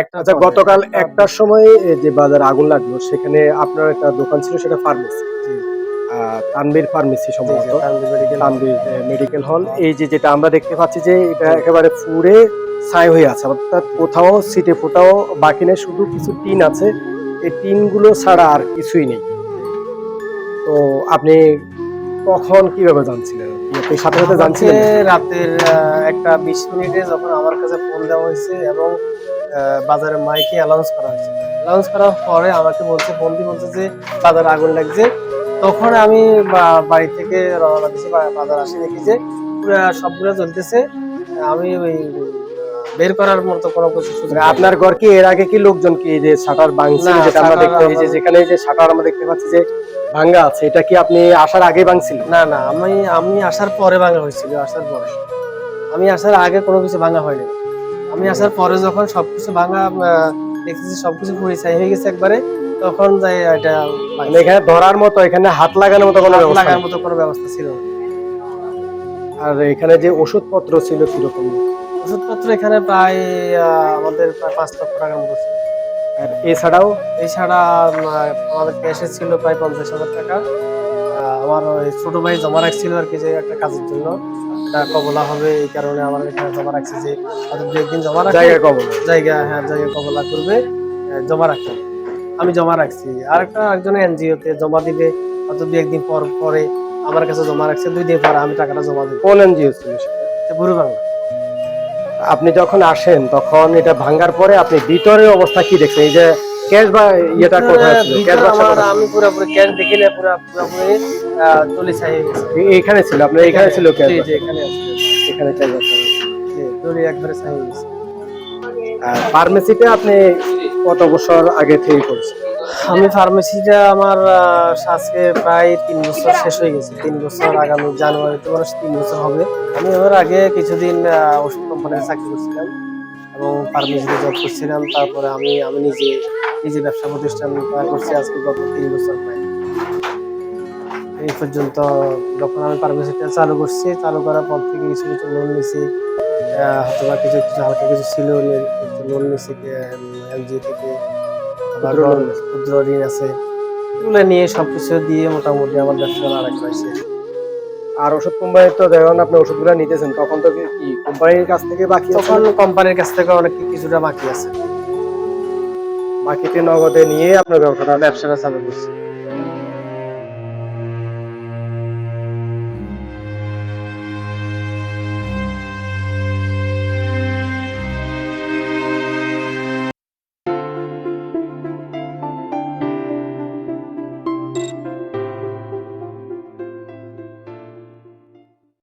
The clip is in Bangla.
একটা আচ্ছা গতকাল একটার সময় যে বাজার আগুন লাগল সেখানে আপনার একটা দোকান ছিল সেটা ফার্মেসি। তানবীর ফার্মেসি সম্ভবত। তানবীর মেডিকেল হল এই যে যেটা আমরা দেখতে পাচ্ছি যে এটা একেবারে পুরে ছাই হয়ে আছে। অর্থাৎ কোথাও সিটে ফোটাও বাকি নেই শুধু কিছু টিন আছে। এই টিনগুলো ছাড়া আর কিছুই নেই। তো আপনি কখন কীভাবে জানছিলেন? আপনি সাথে সাথে জানছিলেন? রাতের একটা বিশ মিনিটে যখন আমার কাছে ফোন দেওয়া হয়েছে এবং বাজারে মাইকে অ্যালাউন্স করা হয়েছে। অ্যালাউন্স করার পরে আমাকে বলছে বন্দি বলছে যে বাজারে আগুন লাগছে। তখন আমি বাড়ি থেকে রওনা দিয়েছি বাজার আসি দেখি যে পুরো সবগুলো চলতেছে। আমি ওই বের করার মতো কোনো কিছু মানে আপনার ঘর কি এর আগে কি লোকজন কি যে শাটার ভাঙছিল যেটা আমরা দেখতে আমার- যেখানে যে শাটার আমরা দেখতে পাচ্ছি যে ভাঙ্গা আছে এটা কি আপনি আসার আগে ভাঙছিল? না না আমি আমি আসার পরে ভাঙা হয়েছিল আসার পরে। আমি আসার আগে কোনো কিছু ভাঙা হয়নি। আমি আসার পরে যখন সবকিছু ভাঙা দেখতেছি সবকিছু পুরি ছাই হয়ে গেছে একবারে তখন যাই এটা মানে এখানে ধরার মতো এখানে হাত লাগানোর মতো কোনো ব্যবস্থা লাগার মতো কোনো ব্যবস্থা ছিল আর এখানে যে ওষুধপত্র ছিল কীরকম? ওষুধপত্র এখানে প্রায় আমাদের প্রায় পাঁচ লক্ষ টাকার মতো ছিল। আর এছাড়াও? এছাড়া আমাদের ক্যাশে ছিল প্রায় পঞ্চাশ হাজার টাকা। আমার ওই ছোট ভাই জমা রাখছিল আর কি যে একটা কাজের জন্য। কবলা হবে এই কারণে আমার এখানে জমা রাখছে যে হয়তো দু একদিন জমা রাখবে জায়গা কবল। জায়গা হ্যাঁ জায়গা কবলা করবে জমা রাখতে আমি জমা রাখছি। আর একটা একজন এনজিও তে জমা দিবে হয়তো দু একদিন পর পরে আমার কাছে জমা রাখছে দুই দিন পরে আমি টাকাটা জমা দেবো। কোন এনজিও ছিল? বুড়ো বাংলা। আপনি যখন আসেন তখন এটা ভাঙ্গার পরে আপনি ভিতরে অবস্থা কি দেখছেন? এই যে ক্যাশ বা ইয়েটা কোথায় ছিল ক্যাশ বাক্সটা? আমি পুরোপুরি ক্যাশ দেখি না পুরো পুরোপুরি তুলি ছাই এইখানে ছিল আপনার এখানে। ছিল ক্যাশ জি, জি, এখানে আছে। এখানে ক্যাশ বাক্স। জি, তুলি একবারে ছাই গেছে। আর ফার্মেসিতে আপনি কত বছর আগে থেকে করছেন? আমি ফার্মেসিটা আমার আজকে প্রায় তিন বছর শেষ হয়ে গেছে। তিন বছর আগামী জানুয়ারিতে মানে তিন বছর হবে। আমি এবার আগে কিছুদিন ওষুধ কোম্পানিতে চাকরি করছিলাম। এবং ফার্মেসিতে জব করছিলাম। তারপরে আমি আমি নিজে নিজে ব্যবসা প্রতিষ্ঠান করছি আজকে গত তিন বছর প্রায়। এই পর্যন্ত যখন আমি ফার্মেসিটা চালু করছি চালু করার পর থেকে কিছু কিছু লোন নিয়েছি। হয়তো বা কিছু কিছু হালকা কিছু ছিল লোন নিয়েছি এনজিও থেকে। ক্ষুদ্র ঋণ আছে। এগুলো নিয়ে সব কিছু দিয়ে মোটামুটি আমার ব্যবসা আরেক হয়েছে আর ওষুধ কোম্পানির তো যখন আপনি ওষুধগুলো নিতেছেন তখন তো কি কোম্পানির কাছ থেকে বাকি আছে? তখন কোম্পানির কাছ থেকে অনেক কিছুটা বাকি আছে। বাকিতে নগদে নিয়ে আপনার ব্যবসাটা ব্যবসাটা চালু করছি।